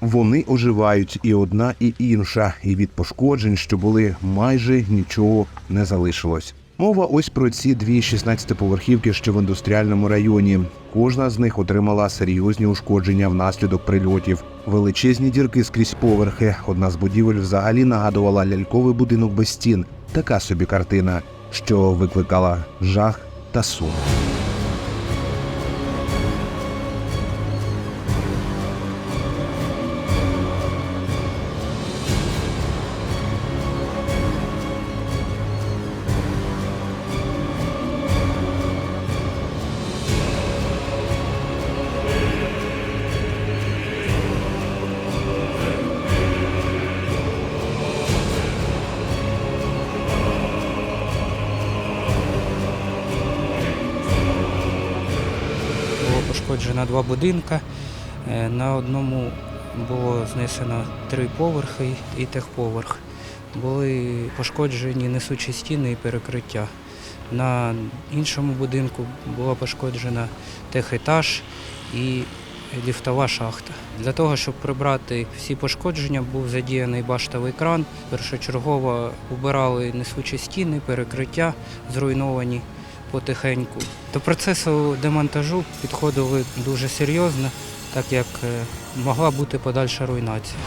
Вони оживають і одна, і інша, і від пошкоджень, що були, майже нічого не залишилось. Мова ось про ці дві 16-поверхівки, що в індустріальному районі. Кожна з них отримала серйозні ушкодження внаслідок прильотів, величезні дірки скрізь поверхи. Одна з будівель взагалі нагадувала ляльковий будинок без стін. Така собі картина, що викликала жах та сум. Пошкоджено два будинки. Е, На одному було знесено три поверхи і техповерх. Були пошкоджені несучі стіни і перекриття. На іншому будинку була пошкоджена техетаж і ліфтова шахта. Для того, щоб прибрати всі пошкодження, був задіяний баштовий кран. Першочергово убирали несучі стіни, перекриття зруйновані потихеньку. До процесу демонтажу підходили дуже серйозно, так як е, могла бути подальша руйнація.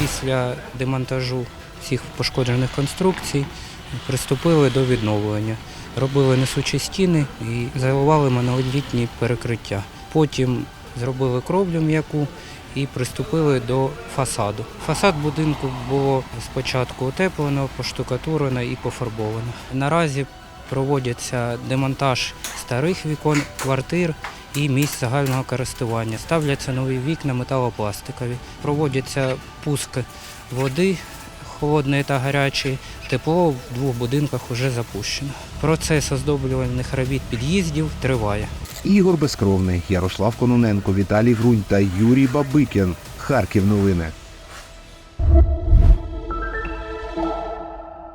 Після демонтажу всіх пошкоджених конструкцій приступили до відновлення. Робили несучі стіни і заливали монолітні перекриття. Потім зробили кровлю м'яку і приступили до фасаду. Фасад будинку було спочатку утеплено, поштукатурено і пофарбовано. Наразі проводиться демонтаж старих вікон, квартир і місць загального користування. Ставляться нові вікна металопластикові. Проводяться пуск води холодної та гарячої. Тепло в двох будинках вже запущено. Процес оздоблювальних робіт під'їздів триває. Ігор Безкровний, Ярослав Кононенко, Віталій Грунь та Юрій Бабикін. Харків новини.